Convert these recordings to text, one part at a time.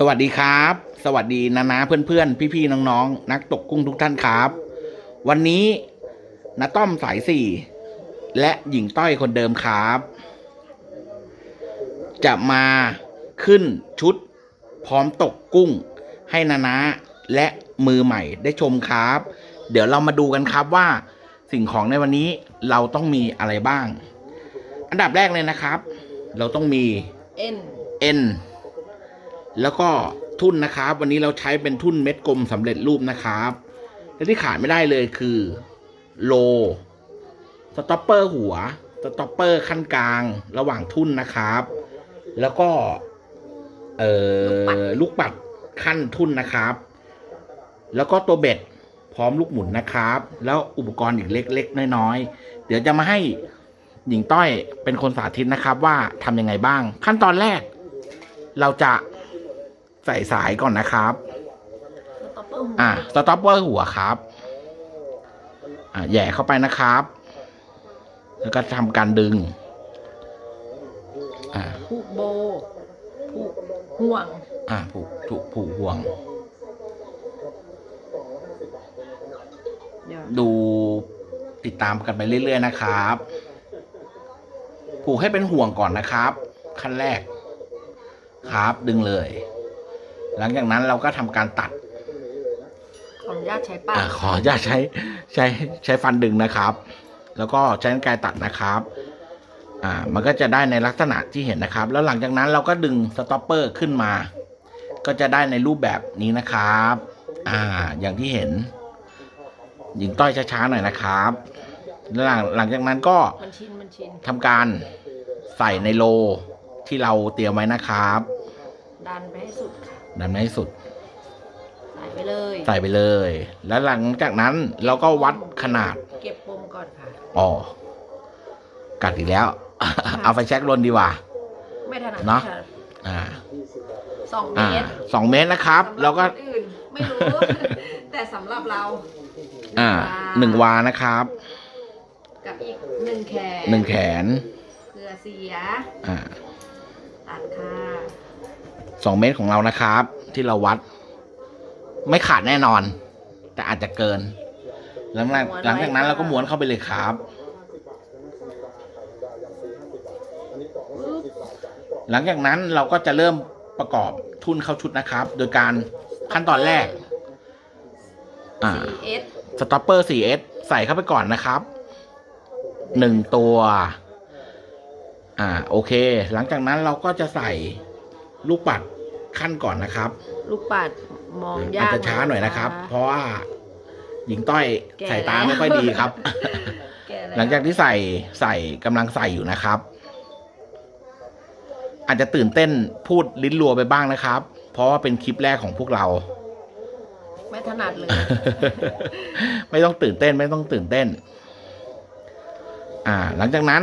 สวัสดีครับ สวัสดีนานาเพื่อนๆพี่ๆน้องๆนักตกกุ้งทุกท่านครับ วันนี้นาต้อมสายสี่และหญิงต้อยคนเดิมครับ จะมาขึ้นชุดพร้อมตกกุ้ง ให้นานาและมือใหม่ได้ชมครับ เดี๋ยวเรามาดูกันครับว่าสิ่งของในวันนี้เราต้องมีอะไรบ้าง อันดับแรกเลยนะครับ เราต้องมีเอ็นเอ็น แล้วก็ทุ่นนะครับ วันนี้เราใช้เป็นทุ่นเม็ดกลมสำเร็จรูปนะครับ และที่ขาดไม่ได้เลยคือโลสต็อปเปอร์หัวสต็อปเปอร์ขั้นกลางระหว่างทุ่นนะครับ แล้วก็เอ่อลูกปัดขั้นทุ่นนะครับ แล้วก็ตัวเบ็ดพร้อมลูกหมุนนะครับ แล้วอุปกรณ์อีกเล็ก ๆ น้อยๆ เดี๋ยวจะมาให้หญิงต้อยเป็นคนสาธิตนะครับ ว่าทำยังไงบ้าง ขั้นตอนแรก เราจะ ใส่สายก่อนนะครับสต็อปเปอร์อ่าสต็อปเปอร์หัวครับ อ่าแหย่เข้าไปนะครับ แล้วก็ทำการดึง อ่าผูกโบผูกห่วง อ่าผูกถูกผูกห่วงเดี๋ยวดูติดตามกันไปเรื่อยๆนะครับ ผูกให้เป็นห่วงก่อนนะครับ ขั้นแรกครับดึงเลย หลังจากนั้นเราก็ทำการตัดขออนุญาตใช้ปากอ่าขออย่าตใช้ใช้ใช้ฟันดึงนะครับ แล้วก็ใช้กรรไกรตัดนะครับอ่ามันก็จะได้ในลักษณะที่เห็นนะครับ แล้วหลังจากนั้นเราก็ดึงสต็อปเปอร์ขึ้นมา ก็จะได้ในรูปแบบนี้นะครับอ่าอย่างที่เห็นหญิงต้อยช้าๆหน่อยนะครับแล้วหลังหลังจากนั้นก็ มันชินมันชินทำการใส่ในโลที่เราเตรียมไว้นะครับ ดันไปให้สุด ค่ะดันให้สุด ใส่ไปเลยใส่ไปเลย แล้วหลังจากนั้นเราก็วัดขนาด เก็บปมก่อนค่ะ อ๋อ กัดอีกแล้ว เอาไฟแช็กลนดีกว่า ไม่ถนัดเนอะไม่ถดอ่า สองเมอ่าตรสองเมตรนะครับ สำหแล้วก็ คนอื่นไม่รู้ แต่สำหรับเราอ่าวาหนึ่งวานะครับ กับอีกหนึ่งแขนหนึ่งแขนเผื่อเสียอ่า ตัดค่ะ สองเมตรของเรานะครับ ที่เราวัด ไม่ขาดแน่นอน แต่อาจจะเกิน หลังจากหลังจากนั้นเราก็ม้วนเข้าไปเลยครับปึ๊บหลังจากนั้นเราก็จะเริ่มประกอบทุ่นเข้าชุดนะครับ โดยการขั้นตอนแรกอ่า 4S สต็อปเปอร์ 4S ใส่เข้าไปก่อนนะครับ หนึ่งตัว อ่า โอเค หลังจากนั้นเราก็จะใส่ ลูกปัดขั้นก่อนนะครับ ลูกปัดมองยาอาจกจะช้าหน่อยนะครับคเพราะว่าหญิงต้อยแก่สายตาแล้วไม่ค่อยดีครับแก่แวหลังจากที่ใส่ใส่กำลังใส่อยู่นะครับ อาจจะตื่นเต้นพูดลิ้นรัวไปบ้างนะครับ เพราะว่าเป็นคลิปแรกของพวกเรา ไม่ถนัดเลย ไม่ต้องตื่นเต้นไม่ต้องตื่นเต้น อ่า หลังจากนั้น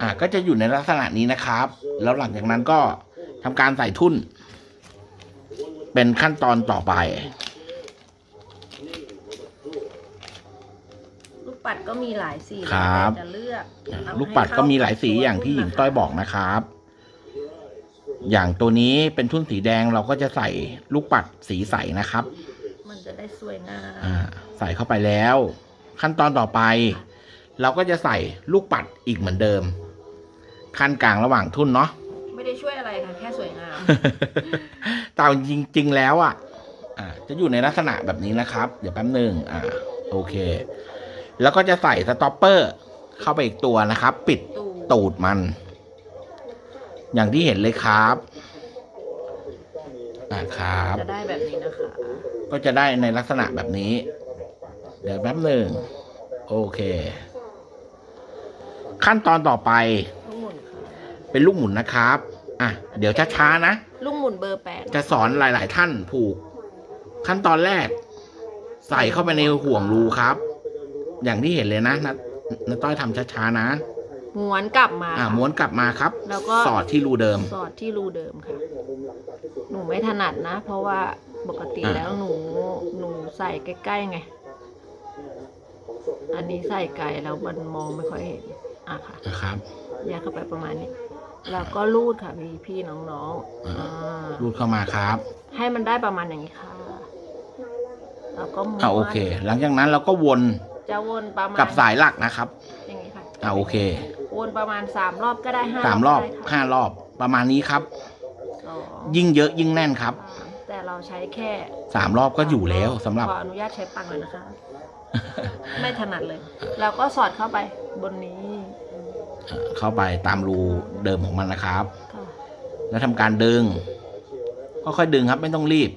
อ่าก็จะอยู่ในลักษณะนี้นะครับ แล้วหลังจากนั้นก็ ทำการใส่ทุ่น เป็นขั้นตอนต่อไปลูกปัดก็มีหลายสีครับแล้วแต่จะเลือกเอาลูกปัดให้ก็เข้มีหลายสีกับอย่างที่หญิงทุ่นต้อยบอกนะครับ อย่างตัวนี้เป็นทุ่นสีแดงเราก็จะใส่ลูกปัดสีใสนะครับ มันจะได้สวยงามอ่าใส่เข้าไปแล้ว ขั้นตอนต่อไป เราก็จะใส่ลูกปัดอีกเหมือนเดิม ขั้นกลางระหว่างทุ่นเนาะ สวยงามแต่จริง ๆ แล้วอะอ่าจะอยู่ในลักษณะแบบนี้นะครับ เดี๋ยวแป๊บหนึ่งอ่าโอเค แล้วก็จะใส่สต็อปเปอร์ เข้าไปอีกตัวนะครับ ปิดตูตูดมัน อย่างที่เห็นเลยครับอ่าครับ จะได้แบบนี้นะคะ ก็จะได้ในลักษณะแบบนี้ เดี๋ยวแป๊บหนึ่งโอเค ขั้นตอนต่อไปลูกหมุนค่ะเป็นลูกหมุนนะครับ อะ เดี๋ยวช้าๆนะลูกหมุนเบอร์แปดจะสอนหลาย ๆ ท่านผูก ขั้นตอนแรก ใส่เข้าไปในห่วงรูครับ อย่างที่เห็นเลยนะนะนะต้อยทำช้าๆนะ ม้วนกลับมาอ่าค่ะ ม้วนกลับมาครับ แล้วก็ สอดที่รูเดิม สอดที่รูเดิมค่ะ หนูไม่ถนัดนะ เพราะว่าปกติอ่าแล้วหนูหนูใส่ใกล้ๆไง อันนี้ใส่ไกลแล้วมันมองไม่ค่อยเห็น อะค่ะนะครับยัดเข้าไปประมาณนี้ แล้วก็รูดค่ะพี่พี่ๆน้องๆอ่าอ่ารูดเข้ามาครับให้มันได้ประมาณอย่างนี้ค่ะ แล้วก็ม้วนอ่าโอเค หลังจากนั้นเราก็วนจะวนประมาณกับสายหลักนะครับอย่างนี้ค่ะอ่าโอเค วนประมาณสามรอบก็ได้ห้าสามรอบก็ได้ค่ะห้ารอบประมาณนี้ครับ สองยิ่งเยอะยิ่งแน่นครับสามแต่เราใช้แค่สามรอบก็อยู่แล้วสำหรับ ขออนุญาตใช้ปังเลยนะคะ ไม่ถนัดเลย แล้วก็สอดเข้าไปบนนี้ เข้าไปตามรูเดิมของมันนะครับค่ะแล้วทำการดึงก็ค่อยดึงครับไม่ต้องรีบ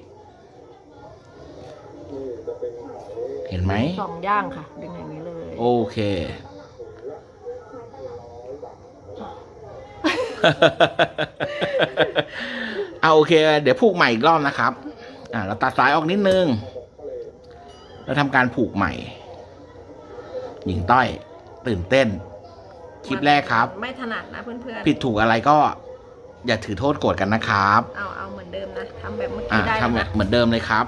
เห็นไหมสองย่างค่ะดึงอย่างนี้เลย โอเคเอาโอเค เดี๋ยวผูกใหม่อีกรอบนะครับ อ่าเราตัดสายออกนิดนึง แล้วทำการผูกใหม่ หญิงต้อย ตื่นเต้น คลิปแรกครับ ไม่ถนัดนะเพื่อนๆผิดถูกอะไรก็อย่าถือโทษโกรธกันนะครับเอาเอาเหมือนเดิมนะทำแบบเมื่ออ่ากี้ได้ทำแล้วนะเหมือนเดิมเลยครับ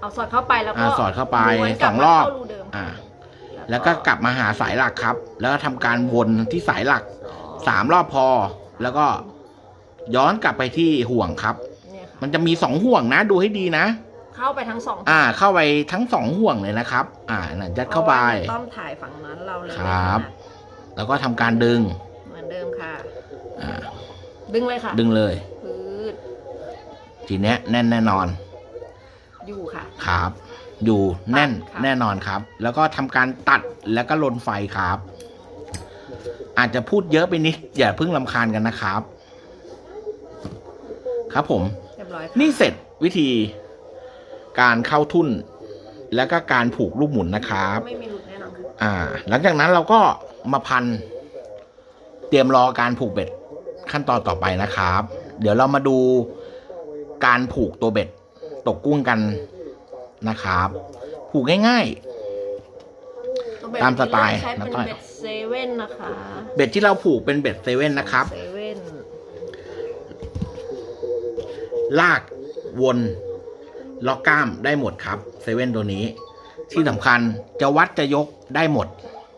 เอาสอดเข้าไปแล้วก็อ่าสอดเข้าไปม้วนกสลัองรอบมาเข้าเดิมอ่า แล้วก็กลับมาหาสายหลักครับ แล้วก็ทำการวนที่สายหลักสามรอบพอ แล้วก็ย้อนกลับไปที่ห่วงครับเนี่ยค่ะมันจะมีสองห่วงนะ ดูให้ดีนะ เข้าไปทั้งสอง อ่า เข้าไปทั้งสองห่วงเลยนะครับ อ่านั่นยัดเข้าไปพระว่ต้อมถ่ายฝั่งนั้นเราเลยครับไม่ถนัด แล้วก็ทำการดึงเหมือนเดิมค่ะ อ่าดึงเลยค่ะดึงเลยพืดทีเนี้ยแน่นแน่นอนอยู่ค่ะ ครับ อยู่แน่นค่ะ แน่นอนครับ แล้วก็ทำการตัดแล้วก็ลนไฟครับ อาจจะพูดเยอะไปนิดอย่าเพิ่งลำคาญกันนะครับ ครับผม เรียบร้อยค่ะนี่เสร็จวิธีการเข้าทุ่น แล้วก็การผูกลูกหมุนนะครับ ไม่มีหลุดแน่นอนค่ะอ่า หลังจากนั้นเราก็ มาพัน เตรียมรอการผูกเบ็ดขั้นตอนต่อไปนะครับ เดี๋ยวเรามาดูการผูกตัวเบ็ดตกกุ้งกันนะครับ ผูกง่ายตัวเบ็ดตามสไตล์ใช้เป็นน้าต้อยเบ็ดเซเว่นนะคะๆเบ็ดที่เราผูกเป็นเบ็ดเซเว่นนะครับ เซเว่นลากวนล็อกกล้ามได้หมดครับเซเว่นตัวนี้ ที่สำคัญจะวัดจะยกได้หมด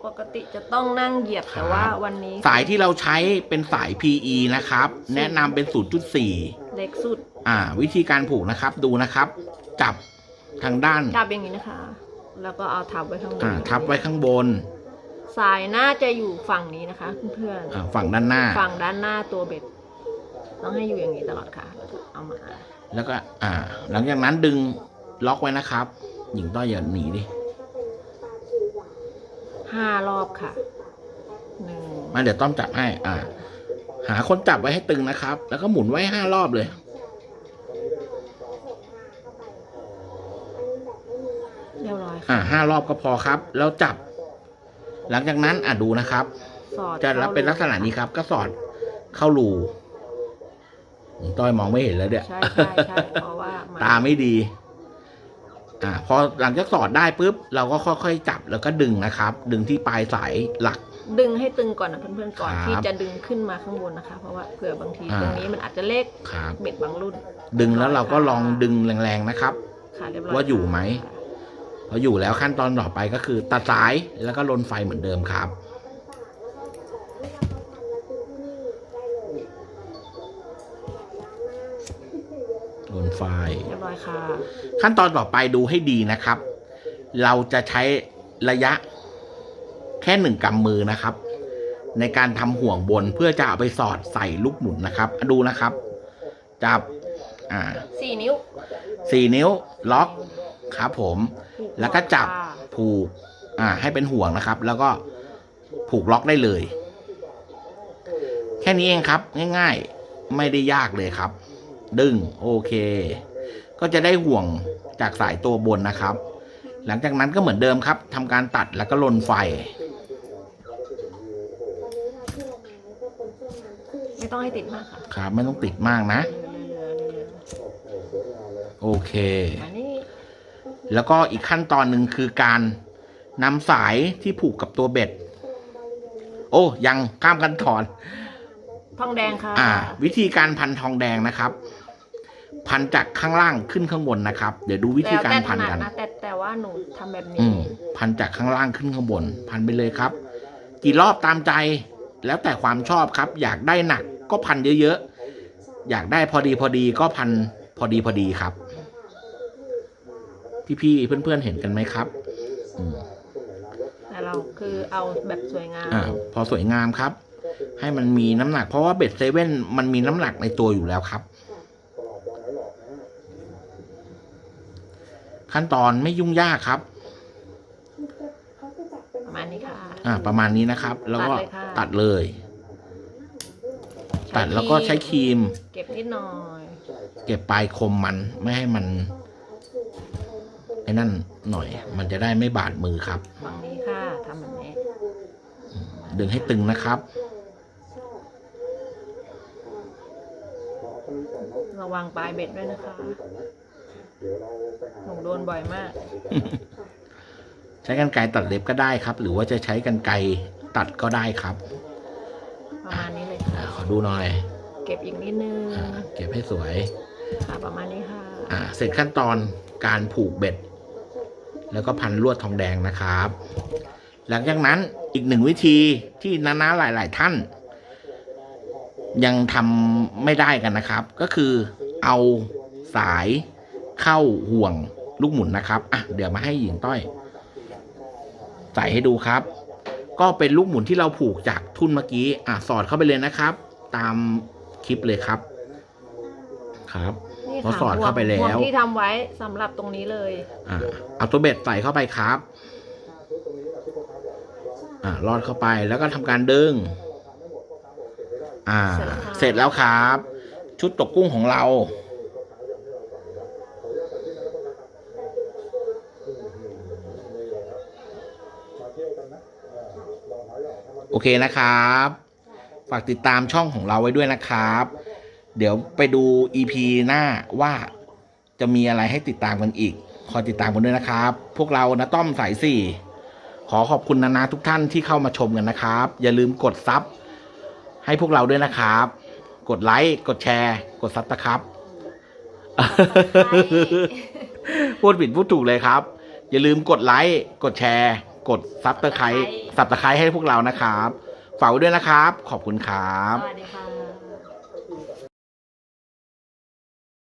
ปกติจะต้องนั่งเหยียบครับแต่ว่าวันนี้สายที่เราใช้เป็นสาย PE นะครับ แนะนำเป็น 0.4 เล็กสุด อ่า วิธีการผูกนะครับดูนะครับ จับทางด้านจับอย่างนี้นะคะ แล้วก็เอาทับไว้ข้างบนอ่าทับไว้ข้างบน สายน่าจะอยู่ฝั่งนี้นะคะเพื่อนอ่าฝั่งด้านหน้าๆฝั่งด้านหน้าตัวเบ็ด ต้องให้อยู่อย่างนี้ตลอดค่ะแล้วก็เอามา แล้วก็ อ่า หลังจากนั้นดึงล็อกไว้นะครับ หญิงต้อยอย่าหนีดิ ห้ารอบค่ะหนึ่งมาเดี๋ยวต้อมจับให้ อ่า หาคนจับไว้ให้ตึงนะครับ แล้วก็หมุนไว้ห้ารอบเลย เรียบร้อยค่ะอ่าห้ารอบก็พอครับ แล้วจับ หลังจากนั้นอะดูนะครับ สอดจะรับเป็นลักษณะนี้ครับ ก็สอดเข้ารูหญิงต้อยมองไม่เห็นแล้วเดี๋ยใช่ใช่ใช่เพราะว่ามัน ตาไม่ดี อ่าพอหลังจากสอดได้ปุ๊บ เราก็ค่อยๆจับแล้วก็ดึงนะครับ ดึงที่ปลายสายหลัก ดึงให้ตึงก่อนนะเพื่อนๆก่อนครับที่จะดึงขึ้นมาข้างบนนะคะ เพราะว่าเผื่อบางทีอ่า ตรงนี้มันอาจจะเล็กครับ เบ็ดบางรุ่นดึงแล้วเราก็ลองดึงแรงๆนะครับ ค่ะเรียบร้อยว่าอยู่ไหม ค่ะ พออยู่แล้วขั้นตอนต่อไปก็คือตัดสายแล้วก็ลนไฟเหมือนเดิมครับ ลนไฟเรียบร้อยค่ะ ขั้นตอนต่อไปดูให้ดีนะครับ เราจะใช้ระยะแค่หนึ่งกำมือนะครับ ในการทำห่วงบนเพื่อจะเอาไปสอดใส่ลูกหมุนนะครับอะดูนะครับ จับอ่าสี่นิ้วสี่นิ้วล็อกครับผมผูกแล้วก็จับค่ะผูกอ่า ให้เป็นห่วงนะครับ แล้วก็ผูกล็อกได้เลย แค่นี้เองครับ ง่าย ๆ ไม่ได้ยากเลยครับ ดึง โอเค ก็จะได้ห่วงจากสายตัวบนนะครับ หลังจากนั้นก็เหมือนเดิมครับทำการตัดแล้วก็ลนไฟ ไม่ต้องให้ติดมากค่ะครับ ไม่ต้องติดมากนะเรื่อยๆเรื่อยโอเคๆอันนี้แล้วก็อีกขั้นตอนหนึ่งคือการนำสายที่ผูกกับตัวเบ็ด โอ้ยังข้ามกันถอน ทองแดงค่ะ อ่า วิธีการพันทองแดงนะครับ พันจากข้างล่างขึ้นข้างบนนะครับ เดี๋ยวดูวิธีการพันแล้วแต่ถกันดนะแต่แต่ว่าหนูทำแบบนี้ อืมพันจากข้างล่างขึ้นข้างบน พันไปเลยครับ กี่รอบตามใจ แล้วแต่ความชอบครับ อยากได้หนักก็พันเยอะๆ อยากได้พอดีพอดีก็พันพอดีพอดีครับ พี่ๆเพื่อนๆเห็นกันไหมครับอืม แต่เราคือเอาแบบสวยงามอ่าพอสวยงามครับ ให้มันมีน้ำหนักเพราะว่าเบ็ดเซเว่นมันมีน้ำหนักในตัวอยู่แล้วครับ ขั้นตอนไม่ยุ่งยากครับ ประมาณนี้ค่ะ อ่า ประมาณนี้นะครับ แล้วก็ตัดเลยค่ะตัดเลย ตัดแล้วก็ใช้ครีม เก็บนิดหน่อย เก็บปลายคมมันไม่ให้มันไอ้นั่นหน่อย มันจะได้ไม่บาดมือครับฝั่งนี้ค่ะทำแบบนี้ดึงให้ตึงนะครับ ระวังปลายเบ็ดด้วยนะคะ หนูโดนบ่อยมาก ใช้กันไกรตัดเล็บก็ได้ครับ หรือว่าจะใช้กันไกรตัดก็ได้ครับ ประมาณนี้เลยอ่าค่ะ ขอดูหน่อย เก็บอีกนิดนึงอ่าเก็บให้สวย ค่ะประมาณนี้ค่ะ อ่า เสร็จขั้นตอนการผูกเบ็ด แล้วก็พันลวดทองแดงนะครับ หลังจากนั้นอีกหนึ่งวิธีที่น้าๆหลาย ๆ ท่าน ยังทำไม่ได้กันนะครับ ก็คือเอาสาย เข้าห่วงลูกหมุนนะครับ อะ เดี๋ยวมาให้หญิงต้อย ใส่ให้ดูครับ ก็เป็นลูกหมุนที่เราผูกจากทุ่นเมื่อกี้ อะ สอดเข้าไปเลยนะครับ ตามคลิปเลยครับ ครับนี่พอค่ะสอดเข้าไปแล้วห่วงที่ทำไว้สำหรับตรงนี้เลย อ่าเอาตัวเบ็ดใส่เข้าไปครับ อ่ารอดเข้าไปแล้วก็ทำการดึง อ่า เสร็จแล้วค่ะเสร็จแล้วครับ ชุดตกกุ้งของเรา โอเคนะครับ ฝากติดตามช่องของเราไว้ด้วยนะครับ เดี๋ยวไปดู EP หน้าว่าจะมีอะไรให้ติดตามกันอีกคอยติดตามกันด้วยนะครับ พวกเรานะต้อมสายสี่ขอขอบคุณนานาทุกท่านที่เข้ามาชมกันนะครับ อย่าลืมกดซับให้พวกเราด้วยนะครับ กดไลค์กดแชร์ กดซับนะครับพูดผิดพูดถูกเลยครับ อย่าลืมกดไลค์กดแชร์ กดซับตะไครป์ซับตะไคร้ให้พวกเรานะครับ ฝากไว้ด้วยนะครับ ขอบคุณครับ สวัสดีค่ะ